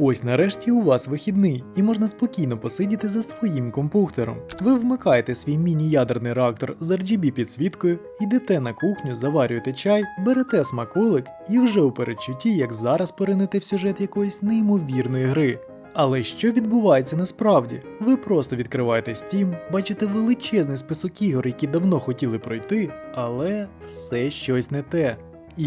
ось нарешті у вас вихідний, і можна спокійно посидіти за своїм компухтером. Ви вмикаєте свій міні-ядерний реактор з RGB підсвіткою, йдете на кухню, заварюєте чай, берете смаколик і вже у передчутті, як зараз поринете в сюжет якоїсь неймовірної гри. Але що відбувається насправді? Ви просто відкриваєте Steam, бачите величезний список ігор, які давно хотіли пройти, але все щось не те.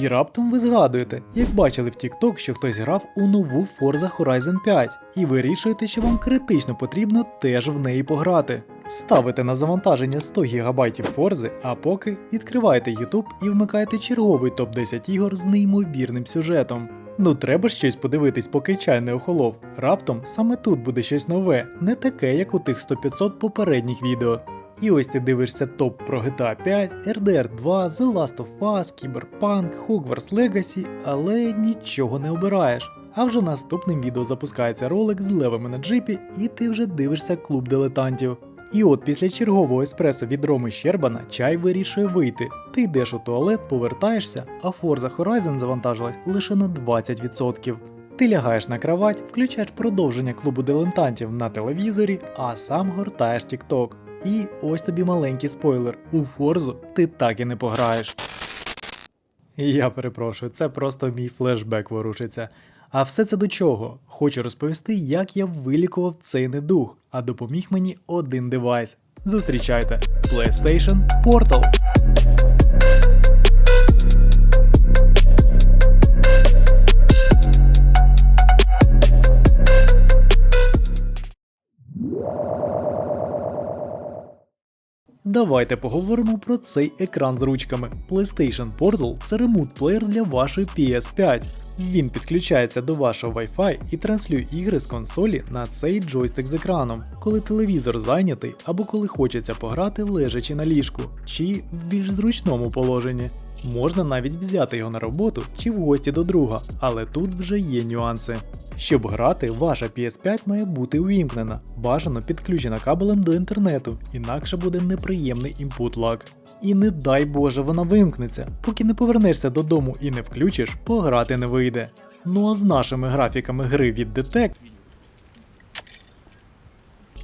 І раптом ви згадуєте, як бачили в TikTok, що хтось грав у нову Forza Horizon 5, і вирішуєте, що вам критично потрібно теж в неї пограти. Ставите на завантаження 100 ГБ Forza, а поки відкриваєте YouTube і вмикаєте черговий топ-10 ігор з неймовірним сюжетом. Ну треба щось подивитись, поки чай не охолов. Раптом саме тут буде щось нове, не таке, як у тих 100-500 попередніх відео. І ось ти дивишся топ про GTA 5, RDR 2, The Last of Us, Cyberpunk, Hogwarts Legacy, але нічого не обираєш. А вже наступним відео запускається ролик з левами на джипі, і ти вже дивишся клуб дилетантів. І от після чергового еспресо від Роми Щербана чай вирішує вийти. Ти йдеш у туалет, повертаєшся, а Forza Horizon завантажилась лише на 20%. Ти лягаєш на кровать, включаєш продовження клубу дилетантів на телевізорі, а сам гортаєш TikTok. І ось тобі маленький спойлер: у Форзу ти так і не пограєш. Я перепрошую, це просто мій флешбек ворушиться. А все це до чого? Хочу розповісти, як я вилікував цей недух, а допоміг мені один девайс. Зустрічайте PlayStation Portal. Давайте поговоримо про цей екран з ручками. PlayStation Portal це ремут-плеєр для вашої PS5. Він підключається до вашого Wi-Fi і транслює ігри з консолі на цей джойстик з екраном, коли телевізор зайнятий або коли хочеться пограти лежачи на ліжку, чи в більш зручному положенні. Можна навіть взяти його на роботу чи в гості до друга, але тут вже є нюанси. Щоб грати, ваша PS5 має бути увімкнена, бажано підключена кабелем до інтернету, інакше буде неприємний імпут лаг. І не дай Боже вона вимкнеться, поки не повернешся додому і не включиш, пограти не вийде. Ну а з нашими графіками гри від Detect...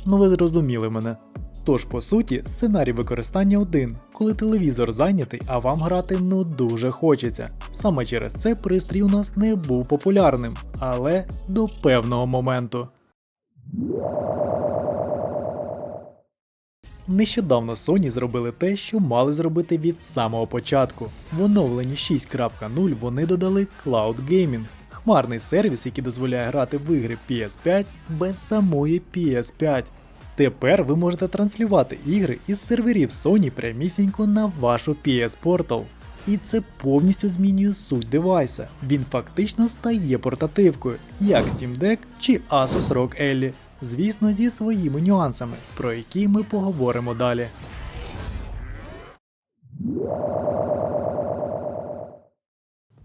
Ну ви зрозуміли мене. Тож, по суті, сценарій використання один, коли телевізор зайнятий, а вам грати ну дуже хочеться. Саме через це пристрій у нас не був популярним, але до певного моменту. Нещодавно Sony зробили те, що мали зробити від самого початку. В оновленні 6.0 вони додали Cloud Gaming, хмарний сервіс, який дозволяє грати в ігри PS5 без самої PS5. Тепер ви можете транслювати ігри із серверів Sony прямісінько на вашу PS Portal. І це повністю змінює суть девайса. Він фактично стає портативкою, як Steam Deck чи Asus ROG Ally. Звісно, зі своїми нюансами, про які ми поговоримо далі.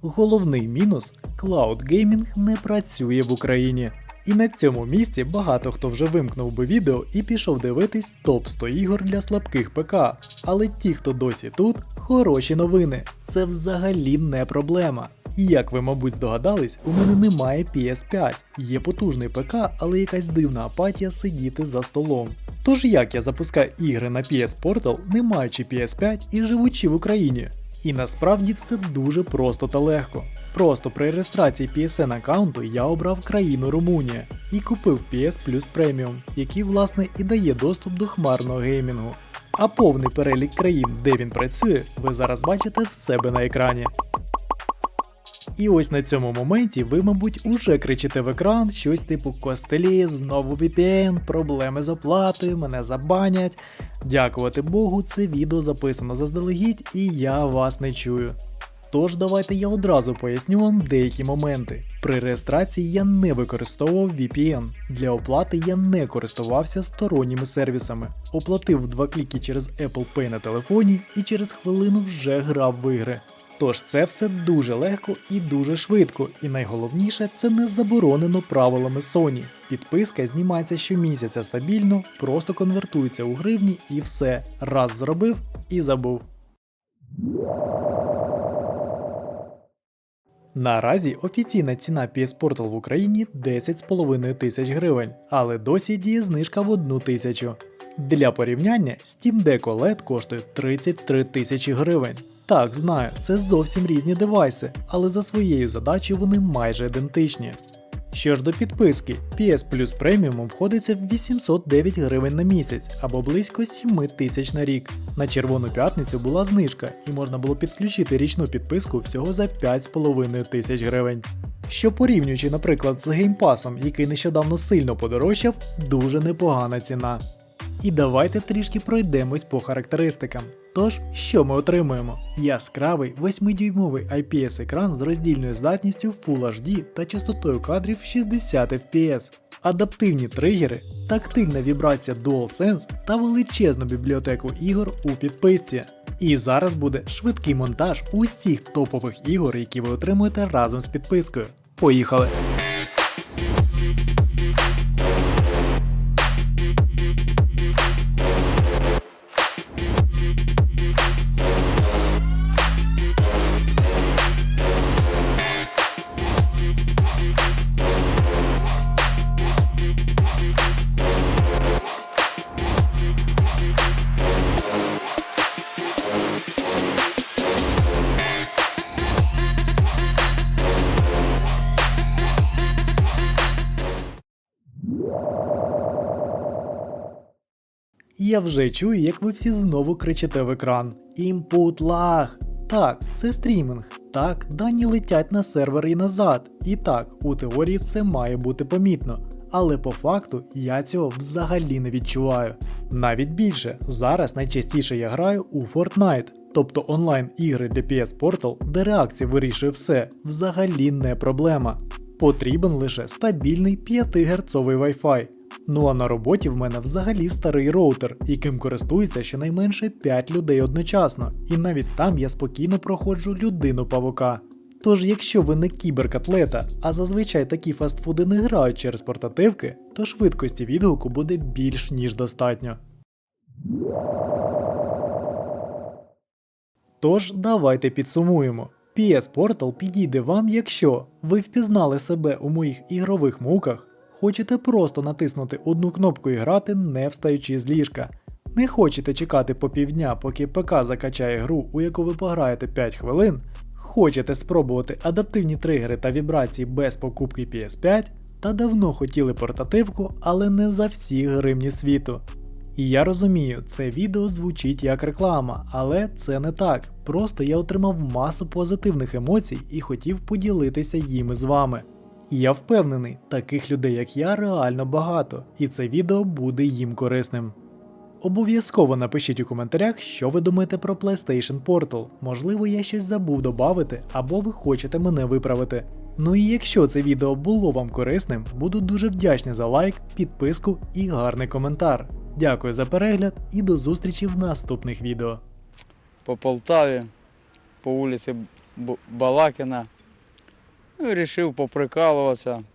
Головний мінус Cloud Gaming не працює в Україні. І на цьому місці багато хто вже вимкнув би відео і пішов дивитись топ 100 ігор для слабких ПК. Але ті, хто досі тут, хороші новини. Це взагалі не проблема. І як ви, мабуть, здогадались, у мене немає PS5. Є потужний ПК, але якась дивна апатія сидіти за столом. Тож як я запускаю ігри на PS Portal, не маючи PS5 і живучи в Україні? І насправді все дуже просто та легко. Просто при реєстрації PSN аккаунту я обрав країну Румунія і купив PS Plus Premium, який власне і дає доступ до хмарного геймінгу. А повний перелік країн, де він працює, ви зараз бачите в себе на екрані. І ось на цьому моменті ви, мабуть, уже кричите в екран щось типу костелі, знову VPN, проблеми з оплатою, мене забанять. Дякувати Богу, це відео записано заздалегідь і я вас не чую. Тож давайте я одразу поясню вам деякі моменти. При реєстрації я не використовував VPN. Для оплати я не користувався сторонніми сервісами. Оплатив два кліки через Apple Pay на телефоні і через хвилину вже грав в ігри. Тож це все дуже легко і дуже швидко, і найголовніше це не заборонено правилами Sony. Підписка знімається щомісяця стабільно, просто конвертується у гривні і все. Раз зробив і забув. Наразі офіційна ціна PS Portal в Україні 10,5 тисяч гривень, але досі діє знижка в 1 тисячу. Для порівняння Steam Deck OLED коштує 33 тисячі гривень. Так, знаю, це зовсім різні девайси, але за своєю задачею вони майже ідентичні. Що ж до підписки, PS Plus Premium обходиться в 809 гривень на місяць або близько 7 тисяч на рік. На Червону п'ятницю була знижка і можна було підключити річну підписку всього за 5,5 тисяч гривень. Що порівнюючи, наприклад, з геймпасом, який нещодавно сильно подорожчав, дуже непогана ціна. І давайте трішки пройдемось по характеристикам. Тож, що ми отримуємо? Яскравий 8-дюймовий IPS-екран з роздільною здатністю Full HD та частотою кадрів 60 FPS, адаптивні тригери, тактильна вібрація DualSense та величезну бібліотеку ігор у підписці. І зараз буде швидкий монтаж усіх топових ігор, які ви отримуєте разом з підпискою. Поїхали! Я вже чую, як ви всі знову кричите в екран. Інпут лаг. Так, це стрімінг. Так, дані летять на сервер і назад. І так, у теорії це має бути помітно. Але по факту я цього взагалі не відчуваю. Навіть більше, зараз найчастіше я граю у Fortnite, тобто онлайн ігри для PS Portal, де реакція вирішує все, взагалі не проблема. Потрібен лише стабільний 5 Гц Wi-Fi. Ну а на роботі в мене взагалі старий роутер, яким користується щонайменше 5 людей одночасно, і навіть там я спокійно проходжу людину павука. Тож, якщо ви не кіберкатлета, а зазвичай такі фастфуди не грають через портативки, то швидкості відгуку буде більш ніж достатньо. Тож давайте підсумуємо. PS Portal підійде вам, якщо ви впізнали себе у моїх ігрових муках, хочете просто натиснути одну кнопку і грати, не встаючи з ліжка. Не хочете чекати по півдня, поки ПК закачає гру, у яку ви пограєте 5 хвилин. Хочете спробувати адаптивні тригери та вібрації без покупки PS5, та давно хотіли портативку, але не за всі гривні світу. І я розумію, це відео звучить як реклама, але це не так. Просто я отримав масу позитивних емоцій і хотів поділитися їми з вами. Я впевнений, таких людей, як я, реально багато, і це відео буде їм корисним. Обов'язково напишіть у коментарях, що ви думаєте про PlayStation Portal. Можливо, я щось забув додати, або ви хочете мене виправити. Ну і якщо це відео було вам корисним, буду дуже вдячний за лайк, підписку і гарний коментар. Дякую за перегляд і до зустрічі в наступних відео. по Полтаві, по вулиці Балакіна. Ну, Рішив поприкалуватися,